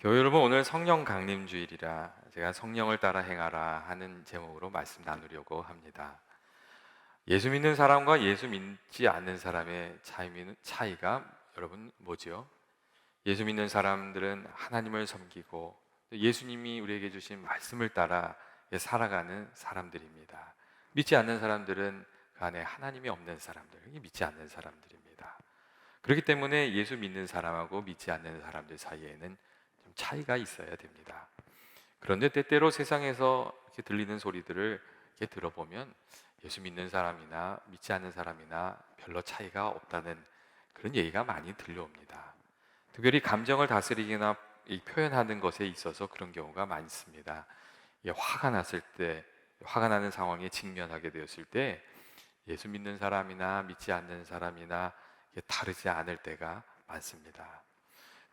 교회 여러분 오늘 성령 강림 주일이라 제가 성령을 따라 행하라 하는 제목으로 말씀 나누려고 합니다. 예수 믿는 사람과 예수 믿지 않는 사람의 차이가 여러분 뭐죠? 예수 믿는 사람들은 하나님을 섬기고 예수님이 우리에게 주신 말씀을 따라 살아가는 사람들입니다. 믿지 않는 사람들은 그 안에 하나님이 없는 사람들, 믿지 않는 사람들입니다. 그렇기 때문에 예수 믿는 사람하고 믿지 않는 사람들 사이에는 좀 차이가 있어야 됩니다. 그런데 때때로 세상에서 이렇게 들리는 소리들을 이렇게 들어보면 예수 믿는 사람이나 믿지 않는 사람이나 별로 차이가 없다는 그런 얘기가 많이 들려옵니다. 특별히 감정을 다스리기나 표현하는 것에 있어서 그런 경우가 많습니다. 화가 났을 때, 화가 나는 상황에 직면하게 되었을 때 예수 믿는 사람이나 믿지 않는 사람이나 다르지 않을 때가 많습니다.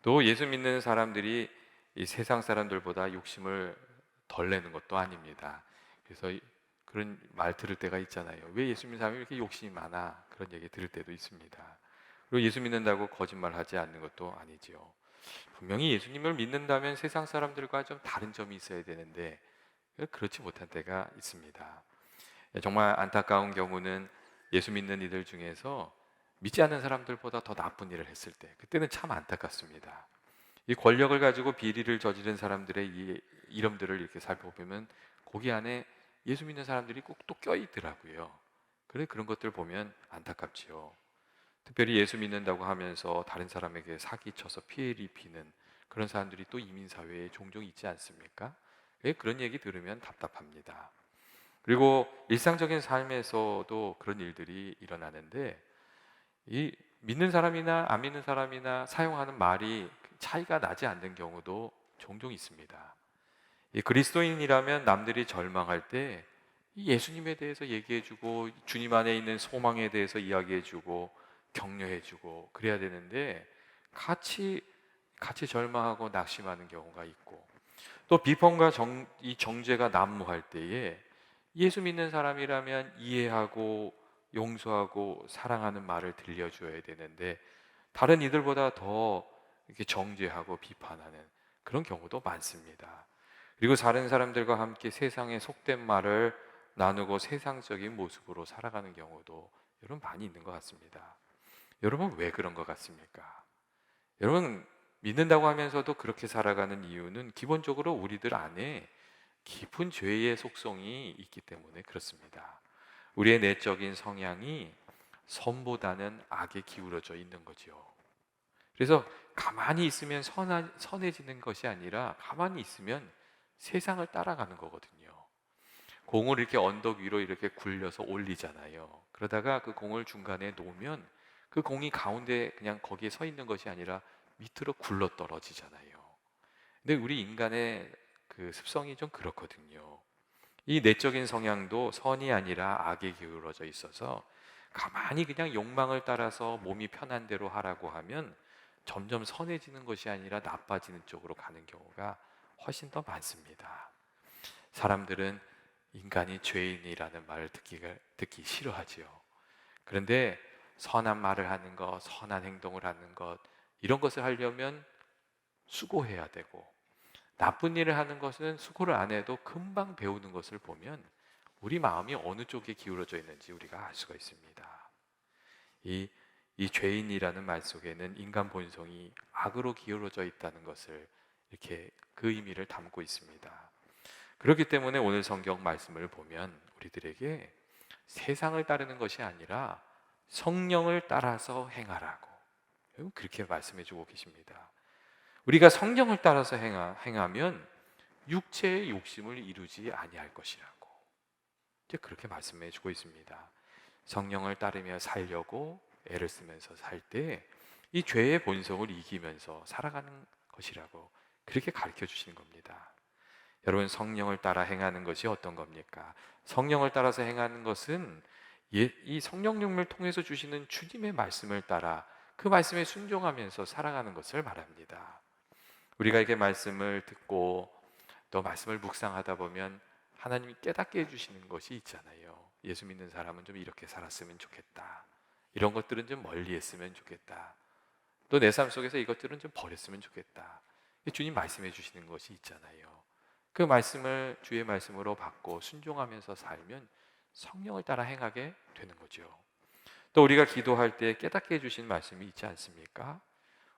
또 예수 믿는 사람들이 이 세상 사람들보다 욕심을 덜 내는 것도 아닙니다. 그래서 그런 말 들을 때가 있잖아요. 왜 예수 믿는 사람이 이렇게 욕심이 많아? 그런 얘기 들을 때도 있습니다. 그리고 예수 믿는다고 거짓말하지 않는 것도 아니지요. 분명히 예수님을 믿는다면 세상 사람들과 좀 다른 점이 있어야 되는데 그렇지 못한 때가 있습니다. 정말 안타까운 경우는 예수 믿는 이들 중에서 믿지 않는 사람들보다 더 나쁜 일을 했을 때 그때는 참 안타깝습니다. 이 권력을 가지고 비리를 저지른 사람들의 이 이름들을 이렇게 살펴보면 거기 안에 예수 믿는 사람들이 꼭 또 껴있더라고요. 그래 그런 것들 보면 안타깝지요. 특별히 예수 믿는다고 하면서 다른 사람에게 사기쳐서 피해를 입히는 그런 사람들이 또 이민 사회에 종종 있지 않습니까? 그런 얘기 들으면 답답합니다. 그리고 일상적인 삶에서도 그런 일들이 일어나는데 이 믿는 사람이나 안 믿는 사람이나 사용하는 말이 차이가 나지 않는 경우도 종종 있습니다. 이 그리스도인이라면 남들이 절망할 때 예수님에 대해서 얘기해주고 주님 안에 있는 소망에 대해서 이야기해주고 격려해주고 그래야 되는데 같이 같이 절망하고 낙심하는 경우가 있고 또 비판과 정, 이 정죄가 난무할 때에 예수 믿는 사람이라면 이해하고 용서하고 사랑하는 말을 들려줘야 되는데 다른 이들보다 더 이렇게 정죄하고 비판하는 그런 경우도 많습니다. 그리고 다른 사람들과 함께 세상의 속된 말을 나누고 세상적인 모습으로 살아가는 경우도 여러분 많이 있는 것 같습니다. 여러분 왜 그런 것 같습니까? 여러분 믿는다고 하면서도 그렇게 살아가는 이유는 기본적으로 우리들 안에 깊은 죄의 속성이 있기 때문에 그렇습니다. 우리의 내적인 성향이 선보다는 악에 기울어져 있는 거죠. 그래서 가만히 있으면 선하, 선해지는 것이 아니라 가만히 있으면 세상을 따라가는 거거든요. 공을 이렇게 언덕 위로 이렇게 굴려서 올리잖아요. 그러다가 그 공을 중간에 놓으면 그 공이 가운데 그냥 거기에 서 있는 것이 아니라 밑으로 굴러 떨어지잖아요. 근데 우리 인간의 그 습성이 좀 그렇거든요. 이 내적인 성향도 선이 아니라 악에 기울어져 있어서 가만히 그냥 욕망을 따라서 몸이 편한 대로 하라고 하면 점점 선해지는 것이 아니라 나빠지는 쪽으로 가는 경우가 훨씬 더 많습니다. 사람들은 인간이 죄인이라는 말을 듣기가, 듣기 싫어하지요. 그런데 선한 말을 하는 것, 선한 행동을 하는 것, 이런 것을 하려면 수고해야 되고, 나쁜 일을 하는 것은 수고를 안 해도 금방 배우는 것을 보면 우리 마음이 어느 쪽에 기울어져 있는지 우리가 알 수가 있습니다. 이, 이 죄인이라는 말 속에는 인간 본성이 악으로 기울어져 있다는 것을 이렇게 그 의미를 담고 있습니다. 그렇기 때문에 오늘 성경 말씀을 보면 우리들에게 세상을 따르는 것이 아니라 성령을 따라서 행하라고 그렇게 말씀해 주고 계십니다. 우리가 성령을 따라서 행하, 면 육체의 욕심을 이루지 아니할 것이라고 이제 그렇게 말씀해 주고 있습니다. 성령을 따르며 살려고 애를 쓰면서 살 때 이 죄의 본성을 이기면서 살아가는 것이라고 그렇게 가르쳐 주시는 겁니다. 여러분 성령을 따라 행하는 것이 어떤 겁니까? 성령을 따라서 행하는 것은 이 성령님을 통해서 주시는 주님의 말씀을 따라 그 말씀에 순종하면서 살아가는 것을 말합니다. 우리가 이렇게 말씀을 듣고 또 말씀을 묵상하다 보면 하나님이 깨닫게 해주시는 것이 있잖아요. 예수 믿는 사람은 좀 이렇게 살았으면 좋겠다. 이런 것들은 좀 멀리 했으면 좋겠다. 또 내 삶 속에서 이것들은 좀 버렸으면 좋겠다. 주님 말씀해 주시는 것이 있잖아요. 그 말씀을 주의 말씀으로 받고 순종하면서 살면 성령을 따라 행하게 되는 거죠. 또 우리가 기도할 때 깨닫게 해주신 말씀이 있지 않습니까?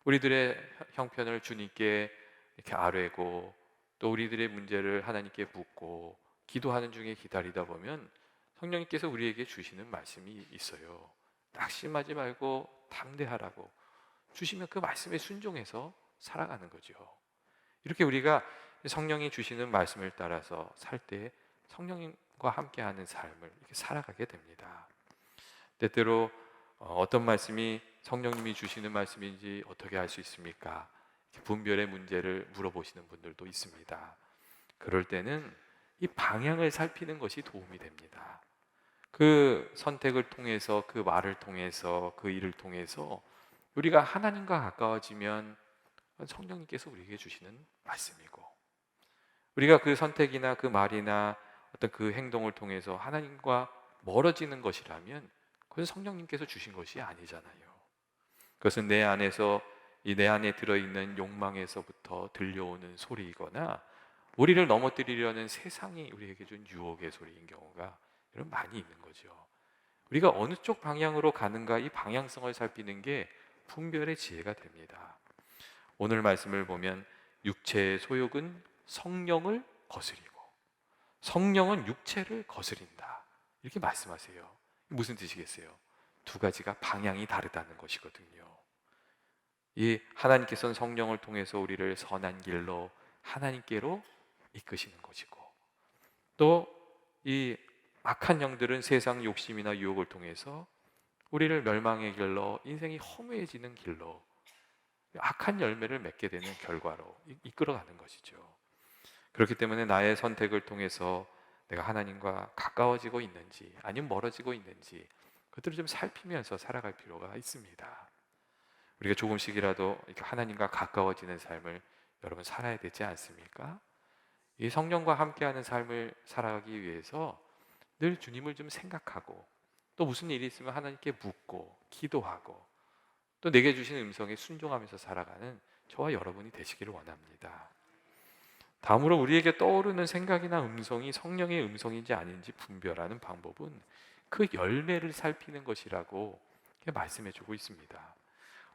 우리들의 형편을 주님께 이렇게 아뢰고 또 우리들의 문제를 하나님께 묻고 기도하는 중에 기다리다 보면 성령님께서 우리에게 주시는 말씀이 있어요. 낙심하지 말고 담대하라고 주시면 그 말씀에 순종해서 살아가는 거죠. 이렇게 우리가 성령이 주시는 말씀을 따라서 살 때 성령님과 함께하는 삶을 이렇게 살아가게 됩니다. 때때로 어, 어떤 말씀이 성령님이 주시는 말씀인지 어떻게 알 수 있습니까? 분별의 문제를 물어보시는 분들도 있습니다. 그럴 때는 이 방향을 살피는 것이 도움이 됩니다. 그 선택을 통해서 그 말을 통해서 그 일을 통해서 우리가 하나님과 가까워지면 성령님께서 우리에게 주시는 말씀이고 우리가 그 선택이나 그 말이나 어떤 그 행동을 통해서 하나님과 멀어지는 것이라면 그것은 성령님께서 주신 것이 아니잖아요. 그것은 내 안에서 이 내 안에 들어있는 욕망에서부터 들려오는 소리이거나 우리를 넘어뜨리려는 세상이 우리에게 준 유혹의 소리인 경우가 이런 많이 있는 거죠. 우리가 어느 쪽 방향으로 가는가 이 방향성을 살피는 게 분별의 지혜가 됩니다. 오늘 말씀을 보면 육체의 소욕은 성령을 거스리고 성령은 육체를 거스린다. 이렇게 말씀하세요. 무슨 뜻이겠어요? 두 가지가 방향이 다르다는 것이거든요. 이 하나님께서는 성령을 통해서 우리를 선한 길로 하나님께로 이끄시는 것이고 또 이 악한 영들은 세상 욕심이나 유혹을 통해서 우리를 멸망의 길로 인생이 허무해지는 길로 악한 열매를 맺게 되는 결과로 이끌어가는 것이죠. 그렇기 때문에 나의 선택을 통해서 내가 하나님과 가까워지고 있는지 아니면 멀어지고 있는지 그것들을 좀 살피면서 살아갈 필요가 있습니다. 우리가 조금씩이라도 하나님과 가까워지는 삶을 여러분 살아야 되지 않습니까? 이 성령과 함께하는 삶을 살아가기 위해서 늘 주님을 좀 생각하고 또 무슨 일이 있으면 하나님께 묻고 기도하고 또 내게 주신 음성에 순종하면서 살아가는 저와 여러분이 되시기를 원합니다. 다음으로 우리에게 떠오르는 생각이나 음성이 성령의 음성인지 아닌지 분별하는 방법은 그 열매를 살피는 것이라고 말씀해 주고 있습니다.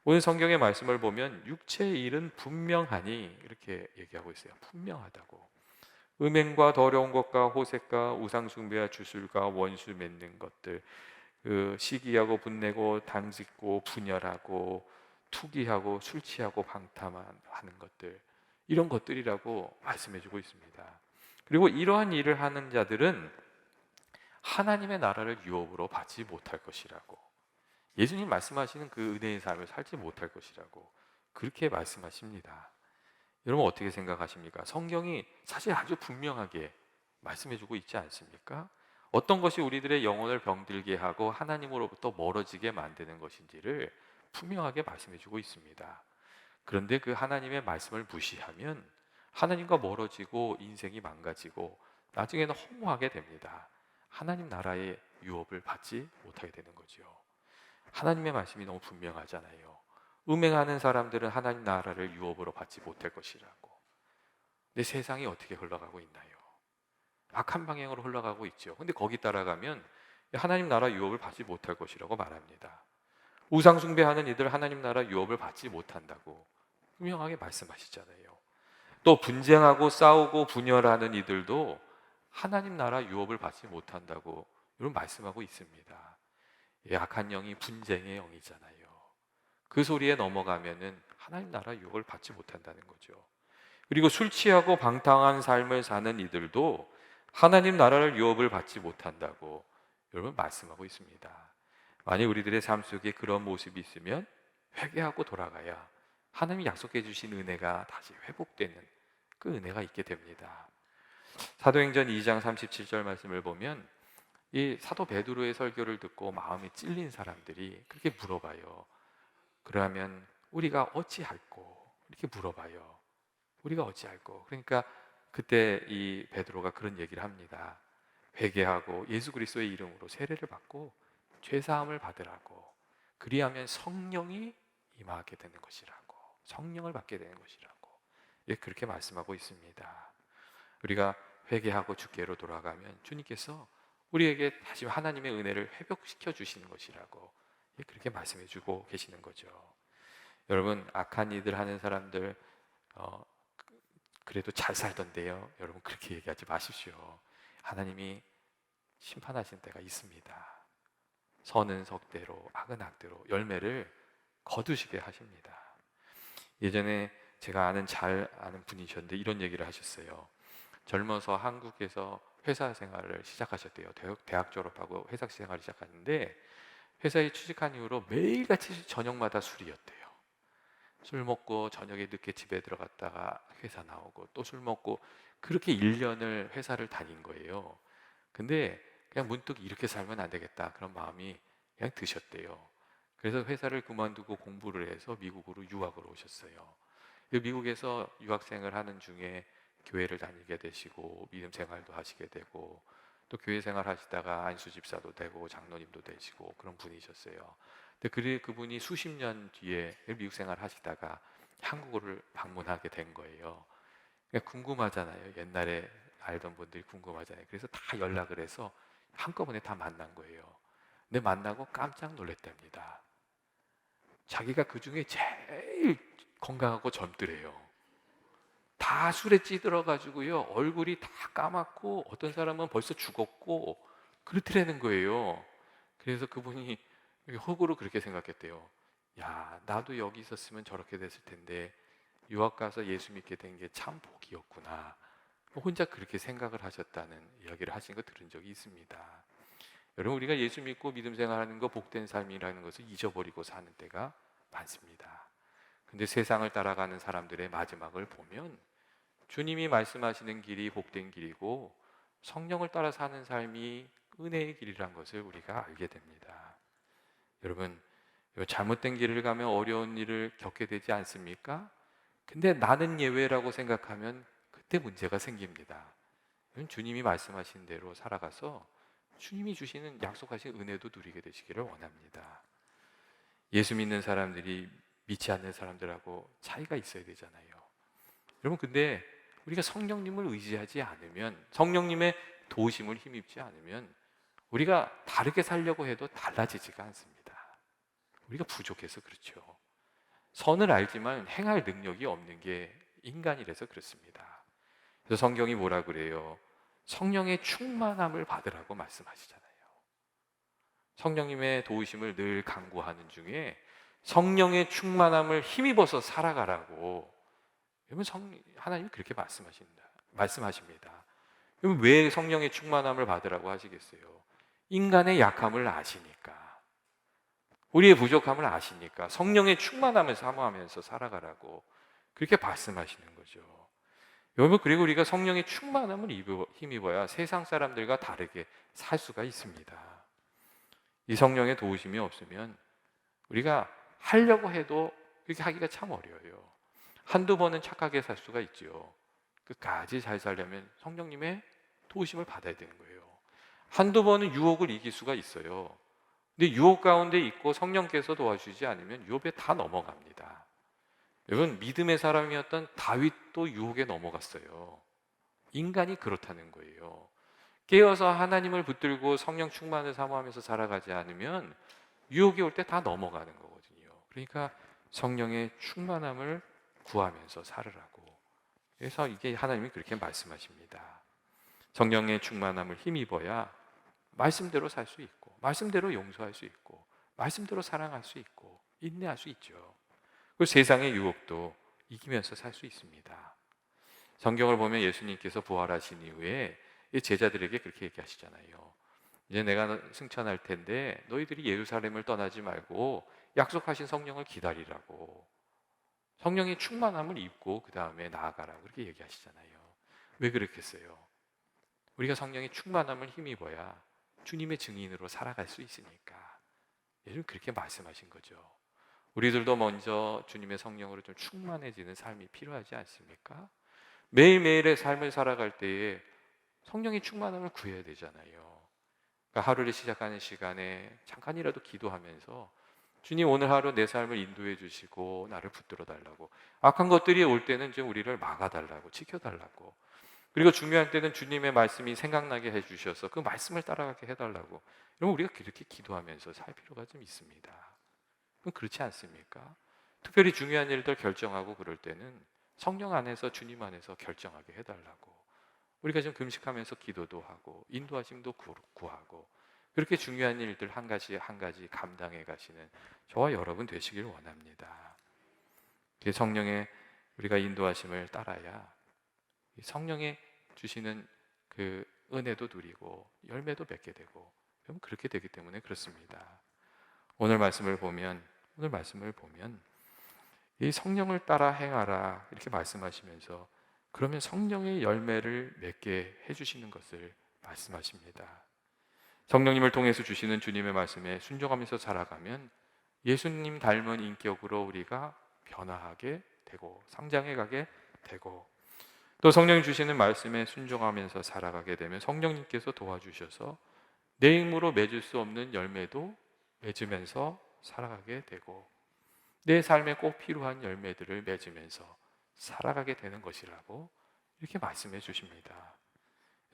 오늘 성경의 말씀을 보면 육체의 일은 분명하니 이렇게 얘기하고 있어요. 분명하다고. 음행과 더러운 것과 호색과 우상숭배와 주술과 원수 맺는 것들, 그 시기하고 분내고 당짓고 분열하고 투기하고 술 취하고 방탕하는 것들 이런 것들이라고 말씀해주고 있습니다. 그리고 이러한 일을 하는 자들은 하나님의 나라를 유업으로 받지 못할 것이라고 예수님 말씀하시는 그 은혜의 삶을 살지 못할 것이라고 그렇게 말씀하십니다. 여러분 어떻게 생각하십니까? 성경이 사실 아주 분명하게 말씀해주고 있지 않습니까? 어떤 것이 우리들의 영혼을 병들게 하고 하나님으로부터 멀어지게 만드는 것인지를 분명하게 말씀해주고 있습니다. 그런데 그 하나님의 말씀을 무시하면 하나님과 멀어지고 인생이 망가지고 나중에는 허무하게 됩니다. 하나님 나라의 유업을 받지 못하게 되는 거죠. 하나님의 말씀이 너무 분명하잖아요. 음행하는 사람들은 하나님 나라를 유업으로 받지 못할 것이라고. 내 세상이 어떻게 흘러가고 있나요? 악한 방향으로 흘러가고 있죠. 근데 거기 따라가면 하나님 나라 유업을 받지 못할 것이라고 말합니다. 우상 숭배하는 이들 하나님 나라 유업을 받지 못한다고 분명하게 말씀하시잖아요. 또 분쟁하고 싸우고 분열하는 이들도 하나님 나라 유업을 받지 못한다고 이런 말씀하고 있습니다. 악한 영이 분쟁의 영이잖아요. 그 소리에 넘어가면은 하나님 나라 유업을 받지 못한다는 거죠. 그리고 술 취하고 방탕한 삶을 사는 이들도 하나님 나라를 유업을 받지 못한다고 여러분 말씀하고 있습니다. 만약 우리들의 삶 속에 그런 모습이 있으면 회개하고 돌아가야 하나님이 약속해 주신 은혜가 다시 회복되는 그 은혜가 있게 됩니다. 사도행전 2장 37절 말씀을 보면 이 사도 베드로의 설교를 듣고 마음이 찔린 사람들이 그렇게 물어봐요. 그러면 우리가 어찌할꼬? 이렇게 물어봐요. 우리가 어찌할꼬? 그러니까 그때 이 베드로가 그런 얘기를 합니다. 회개하고 예수 그리스도의 이름으로 세례를 받고 죄 사함을 받으라고. 그리하면 성령이 임하게 되는 것이라고. 성령을 받게 되는 것이라고. 예, 그렇게 말씀하고 있습니다. 우리가 회개하고 주께로 돌아가면 주님께서 우리에게 다시 하나님의 은혜를 회복시켜 주시는 것이라고 예, 그렇게 말씀해 주고 계시는 거죠. 여러분 악한 일들 하는 사람들 어, 그래도 잘 살던데요. 여러분 그렇게 얘기하지 마십시오. 하나님이 심판하신 때가 있습니다. 선은 석대로 악은 악대로 열매를 거두시게 하십니다. 예전에 제가 아는 잘 아는 분이셨는데 이런 얘기를 하셨어요. 젊어서 한국에서 회사 생활을 시작하셨대요. 대학, 졸업하고 회사 생활을 시작하는데 회사에 취직한 이후로 매일같이 저녁마다 술이었대요. 술 먹고 저녁에 늦게 집에 들어갔다가 회사 나오고 또 술 먹고 그렇게 1년을 회사를 다닌 거예요. 근데 그냥 문득 이렇게 살면 안 되겠다 그런 마음이 그냥 드셨대요. 그래서 회사를 그만두고 공부를 해서 미국으로 유학을 오셨어요. 그 미국에서 유학생을 하는 중에 교회를 다니게 되시고 믿음 생활도 하시게 되고 또 교회 생활 하시다가 안수 집사도 되고 장로님도 되시고 그런 분이셨어요. 근데 그 그분이 수십 년 뒤에 미국 생활 하시다가 한국을 방문하게 된 거예요. 그러니까 궁금하잖아요. 옛날에 알던 분들이 궁금하잖아요. 그래서 다 연락을 해서 한꺼번에 다 만난 거예요. 근데 만나고 깜짝 놀랐답니다. 자기가 그 중에 제일 건강하고 젊더래요. 다 술에 찌들어 가지고요. 얼굴이 다 까맣고 어떤 사람은 벌써 죽었고 그렇더라는 거예요. 그래서 그분이 혹으로 그렇게 생각했대요. 야, 나도 여기 있었으면 저렇게 됐을 텐데 유학 가서 예수 믿게 된 게 참 복이었구나. 혼자 그렇게 생각을 하셨다는 이야기를 하신 거 들은 적이 있습니다. 여러분 우리가 예수 믿고 믿음 생활하는 거 복된 삶이라는 것을 잊어버리고 사는 때가 많습니다. 근데 세상을 따라가는 사람들의 마지막을 보면 주님이 말씀하시는 길이 복된 길이고 성령을 따라 사는 삶이 은혜의 길이란 것을 우리가 알게 됩니다. 여러분, 잘못된 길을 가면 어려운 일을 겪게 되지 않습니까? 근데 나는 예외라고 생각하면 그때 문제가 생깁니다. 주님이 말씀하신 대로 살아가서 주님이 주시는 약속하신 은혜도 누리게 되시기를 원합니다. 예수 믿는 사람들이 믿지 않는 사람들하고 차이가 있어야 되잖아요. 여러분 근데 우리가 성령님을 의지하지 않으면 성령님의 도우심을 힘입지 않으면 우리가 다르게 살려고 해도 달라지지가 않습니다. 우리가 부족해서 그렇죠. 선을 알지만 행할 능력이 없는 게 인간이라서 그렇습니다. 그래서 성경이 뭐라 그래요? 성령의 충만함을 받으라고 말씀하시잖아요. 성령님의 도우심을 늘 강구하는 중에 성령의 충만함을 힘입어서 살아가라고 여러분 성 하나님이 그렇게 말씀하신다. 말씀하십니다. 여러분 왜 성령의 충만함을 받으라고 하시겠어요? 인간의 약함을 아시니까. 우리의 부족함을 아시니까 성령의 충만함을 사모하면서 살아가라고 그렇게 말씀하시는 거죠. 여러분 그리고 우리가 성령의 충만함을 힘입어야 세상 사람들과 다르게 살 수가 있습니다. 이 성령의 도우심이 없으면 우리가 하려고 해도 그렇게 하기가 참 어려워요. 한두 번은 착하게 살 수가 있죠. 끝까지 잘 살려면 성령님의 도우심을 받아야 되는 거예요. 한두 번은 유혹을 이길 수가 있어요. 근데 유혹 가운데 있고 성령께서 도와주지 않으면 유혹에 다 넘어갑니다. 여러분 믿음의 사람이었던 다윗도 유혹에 넘어갔어요. 인간이 그렇다는 거예요. 깨어서 하나님을 붙들고 성령 충만을 사모하면서 살아가지 않으면 유혹이 올 때 다 넘어가는 거거든요. 그러니까 성령의 충만함을 구하면서 살으라고. 그래서 이게 하나님이 그렇게 말씀하십니다. 성령의 충만함을 힘입어야 말씀대로 살 수 있고, 말씀대로 용서할 수 있고, 말씀대로 사랑할 수 있고, 인내할 수 있죠. 그 세상의 유혹도 이기면서 살 수 있습니다. 성경을 보면 예수님께서 부활하신 이후에 제자들에게 그렇게 얘기하시잖아요. 이제 내가 승천할 텐데 너희들이 예루살렘을 떠나지 말고 약속하신 성령을 기다리라고. 성령의 충만함을 입고 그 다음에 나아가라 그렇게 얘기하시잖아요. 왜 그렇겠어요? 우리가 성령의 충만함을 힘입어야 주님의 증인으로 살아갈 수 있으니까. 예수님 그렇게 말씀하신 거죠. 우리들도 먼저 주님의 성령으로 좀 충만해지는 삶이 필요하지 않습니까? 매일매일의 삶을 살아갈 때에 성령의 충만함을 구해야 되잖아요. 그러니까 하루를 시작하는 시간에 잠깐이라도 기도하면서 주님 오늘 하루 내 삶을 인도해 주시고 나를 붙들어 달라고 악한 것들이 올 때는 좀 우리를 막아 달라고 지켜 달라고 그리고 중요한 때는 주님의 말씀이 생각나게 해 주셔서 그 말씀을 따라가게 해 달라고 여러분 우리가 그렇게 기도하면서 살 필요가 좀 있습니다. 그렇지 않습니까? 특별히 중요한 일들 결정하고 그럴 때는 성령 안에서 주님 안에서 결정하게 해 달라고 우리가 좀 금식하면서 기도도 하고 인도하심도 구- 구하고 그렇게 중요한 일들 한 가지 한 가지 감당해 가시는 저와 여러분 되시길 원합니다. 그 성령의 우리가 인도하심을 따라야 이 성령의 주시는 그 은혜도 누리고 열매도 맺게 되고 여러분 그렇게 되기 때문에 그렇습니다. 오늘 말씀을 보면 오늘 말씀을 보면 이 성령을 따라 행하라 이렇게 말씀하시면서 그러면 성령의 열매를 맺게 해주시는 것을 말씀하십니다. 성령님을 통해서 주시는 주님의 말씀에 순종하면서 살아가면 예수님 닮은 인격으로 우리가 변화하게 되고 성장해 가게 되고 또 성령이 주시는 말씀에 순종하면서 살아가게 되면 성령님께서 도와주셔서 내 힘으로 맺을 수 없는 열매도 맺으면서 살아가게 되고 내 삶에 꼭 필요한 열매들을 맺으면서 살아가게 되는 것이라고 이렇게 말씀해 주십니다.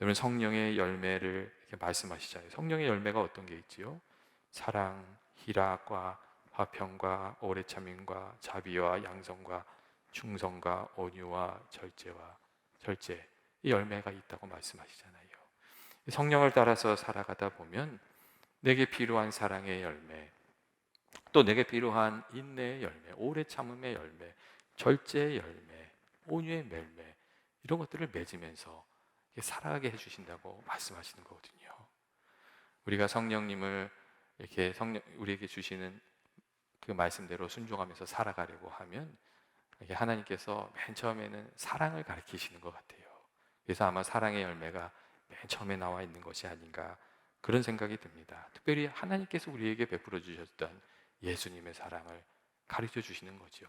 여러분 성령의 열매를 말씀하시잖아요. 성령의 열매가 어떤 게 있지요? 사랑, 희락과 화평과 오래 참음과 자비와 양성과 충성과 온유와 절제와 절제 이 열매가 있다고 말씀하시잖아요. 성령을 따라서 살아가다 보면 내게 필요한 사랑의 열매, 또 내게 필요한 인내의 열매, 오래 참음의 열매, 절제의 열매, 온유의 열매 이런 것들을 맺으면서 살아가게 해주신다고 말씀하시는 거거든요. 우리가 성령님을 이렇게 성령 우리에게 주시는 그 말씀대로 순종하면서 살아가려고 하면 하나님께서 맨 처음에는 사랑을 가르치시는 것 같아요. 그래서 아마 사랑의 열매가 맨 처음에 나와 있는 것이 아닌가 그런 생각이 듭니다. 특별히 하나님께서 우리에게 베풀어 주셨던 예수님의 사랑을 가르쳐 주시는 거죠.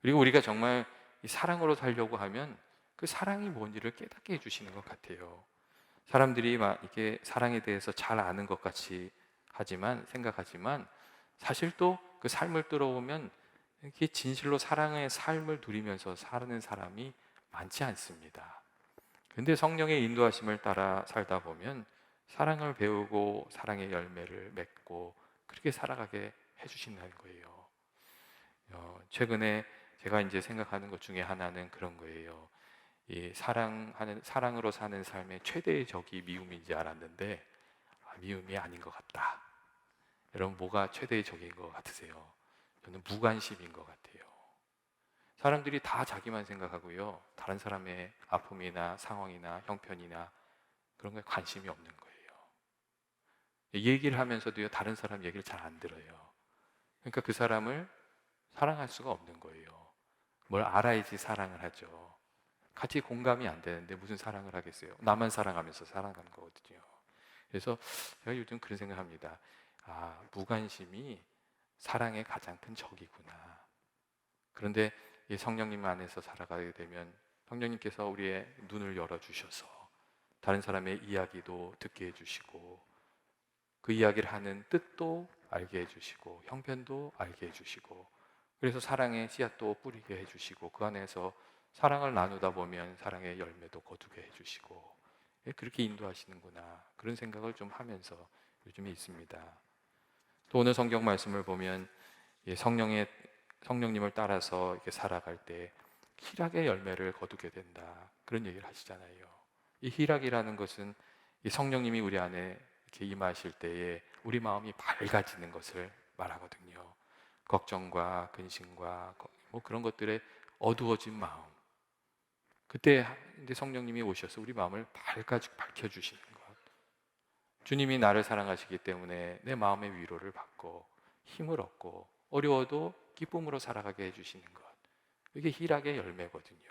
그리고 우리가 정말 이 사랑으로 살려고 하면 그 사랑이 뭔지를 깨닫게 해주시는 것 같아요. 사람들이 막 이게 사랑에 대해서 잘 아는 것 같이 하지만 생각하지만 사실 또 그 삶을 들어보면 이게 진실로 사랑의 삶을 누리면서 사는 사람이 많지 않습니다. 근데 성령의 인도하심을 따라 살다 보면 사랑을 배우고 사랑의 열매를 맺고 그렇게 살아가게 해주신다는 거예요. 어, 최근에 제가 이제 생각하는 것 중에 하나는 그런 거예요. 이 사랑하는 사랑으로 사는 삶의 최대의 적이 미움인지 알았는데 아, 미움이 아닌 것 같다. 여러분 뭐가 최대의 적인 것 같으세요? 저는 무관심인 것 같아요. 사람들이 다 자기만 생각하고요. 다른 사람의 아픔이나 상황이나 형편이나 그런 거에 관심이 없는 거예요. 얘기를 하면서도요, 다른 사람 얘기를 잘 안 들어요. 그러니까 그 사람을 사랑할 수가 없는 거예요. 뭘 알아야지 사랑을 하죠. 같이 공감이 안 되는데 무슨 사랑을 하겠어요? 나만 사랑하면서 사랑하는 거거든요. 그래서 제가 요즘 그런 생각합니다. 아, 무관심이 사랑의 가장 큰 적이구나. 그런데 이 성령님 안에서 살아가게 되면 성령님께서 우리의 눈을 열어 주셔서 다른 사람의 이야기도 듣게 해 주시고 그 이야기를 하는 뜻도 알게 해 주시고 형편도 알게 해 주시고 그래서 사랑의 씨앗도 뿌리게 해 주시고 그 안에서 사랑을 나누다 보면 사랑의 열매도 거두게 해 주시고 예, 그렇게 인도하시는구나 그런 생각을 좀 하면서 요즘에 있습니다. 또 오늘 성경 말씀을 보면 예, 성령의 성령님을 따라서 이렇게 살아갈 때 희락의 열매를 거두게 된다 그런 얘기를 하시잖아요. 이 희락이라는 것은 이 성령님이 우리 안에 이렇게 임하실 때에 우리 마음이 밝아지는 것을 말하거든요. 걱정과 근심과 거- 뭐 그런 것들에 어두워진 마음. 그때 이제 성령님이 오셔서 우리 마음을 밝아 밝혀 주시는 것. 주님이 나를 사랑하시기 때문에 내 마음의 위로를 받고 힘을 얻고 어려워도 기쁨으로 살아가게 해 주시는 것. 이게 희락의 열매거든요.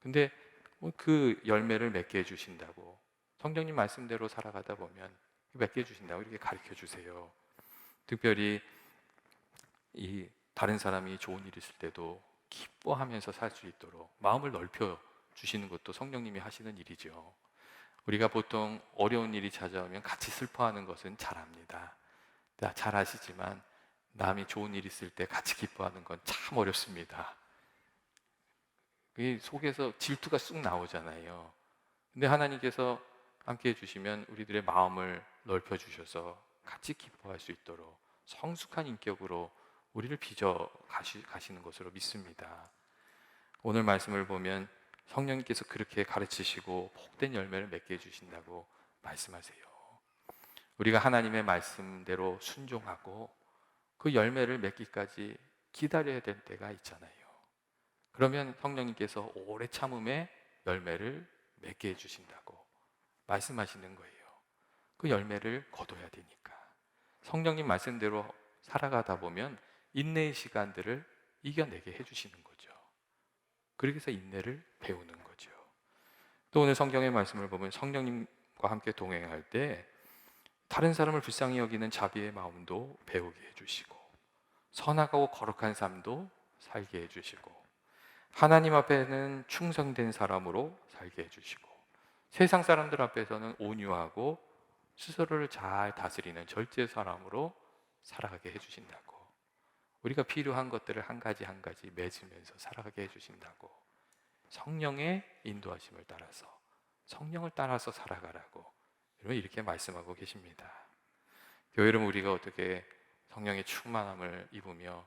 근데 뭐그 열매를 맺게 해 주신다고 성령님 말씀대로 살아가다 보면 맺게 해 주신다고 이렇게 가르쳐 주세요. 특별히 이 다른 사람이 좋은 일 있을 때도 기뻐하면서 살 수 있도록 마음을 넓혀 주시는 것도 성령님이 하시는 일이죠. 우리가 보통 어려운 일이 찾아오면 같이 슬퍼하는 것은 잘합니다. 잘 아시지만 남이 좋은 일 있을 때 같이 기뻐하는 건 참 어렵습니다. 이 속에서 질투가 쑥 나오잖아요. 근데 하나님께서 함께 해주시면 우리들의 마음을 넓혀 주셔서 같이 기뻐할 수 있도록 성숙한 인격으로 우리를 빚어 가시, 가시는 것으로 믿습니다. 오늘 말씀을 보면 성령님께서 그렇게 가르치시고 복된 열매를 맺게 해주신다고 말씀하세요. 우리가 하나님의 말씀대로 순종하고 그 열매를 맺기까지 기다려야 될 때가 있잖아요. 그러면 성령님께서 오래 참음에 열매를 맺게 해주신다고 말씀하시는 거예요. 그 열매를 거둬야 되니까. 성령님 말씀대로 살아가다 보면 인내의 시간들을 이겨내게 해주시는 거죠. 그렇게 해서 인내를 배우는 거죠. 또 오늘 성경의 말씀을 보면 성령님과 함께 동행할 때 다른 사람을 불쌍히 여기는 자비의 마음도 배우게 해주시고 선악하고 거룩한 삶도 살게 해주시고 하나님 앞에는 충성된 사람으로 살게 해주시고 세상 사람들 앞에서는 온유하고 스스로를 잘 다스리는 절제 사람으로 살아가게 해주신다고 우리가 필요한 것들을 한 가지 한 가지 맺으면서 살아가게 해주신다고 성령의 인도하심을 따라서 성령을 따라서 살아가라고 여러분 이렇게 말씀하고 계십니다. 교회 여러분 우리가 어떻게 성령의 충만함을 입으며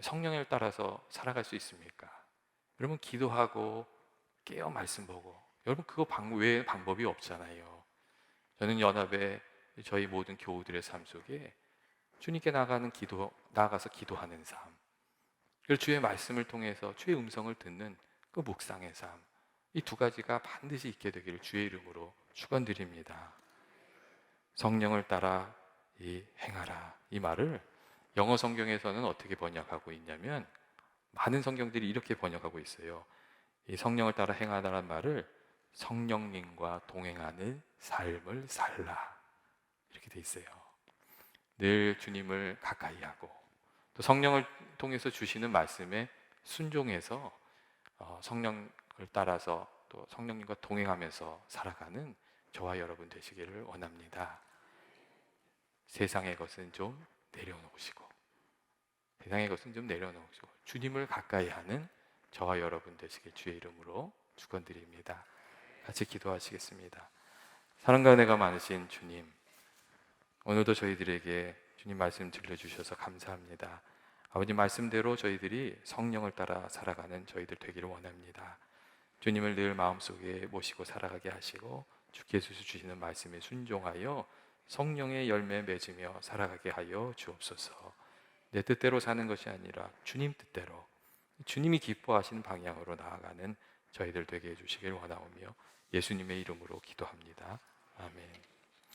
성령을 따라서 살아갈 수 있습니까? 여러분 기도하고 깨어 말씀 보고 여러분 그거 방, 외에 방법이 없잖아요. 저는 연합에 저희 모든 교우들의 삶 속에 주님께 나가는 기도 나가서 기도하는 삶. 그리고 주의 말씀을 통해서 주의 음성을 듣는 그 묵상의 삶. 이 두 가지가 반드시 있게 되기를 주의 이름으로 축원드립니다. 성령을 따라 이 행하라 이 말을 영어 성경에서는 어떻게 번역하고 있냐면 많은 성경들이 이렇게 번역하고 있어요. 이 성령을 따라 행하라는 말을 성령님과 동행하는 삶을 살라 이렇게 돼 있어요. 늘 주님을 가까이 하고 또 성령을 통해서 주시는 말씀에 순종해서 어, 성령을 따라서 또 성령님과 동행하면서 살아가는 저와 여러분 되시기를 원합니다. 세상의 것은 좀 내려놓으시고 세상의 것은 좀 내려놓으시고 주님을 가까이 하는 저와 여러분 되시길 주의 이름으로 축원드립니다. 같이 기도하시겠습니다. 사랑과 은혜가 많으신 주님, 오늘도 저희들에게 주님 말씀 들려주셔서 감사합니다. 아버지 말씀대로 저희들이 성령을 따라 살아가는 저희들 되기를 원합니다. 주님을 늘 마음속에 모시고 살아가게 하시고 주께서 주시는 말씀에 순종하여 성령의 열매 맺으며 살아가게 하여 주옵소서. 내 뜻대로 사는 것이 아니라 주님 뜻대로 주님이 기뻐하시는 방향으로 나아가는 저희들 되게 해 주시길 원하오며 예수님의 이름으로 기도합니다. 아멘.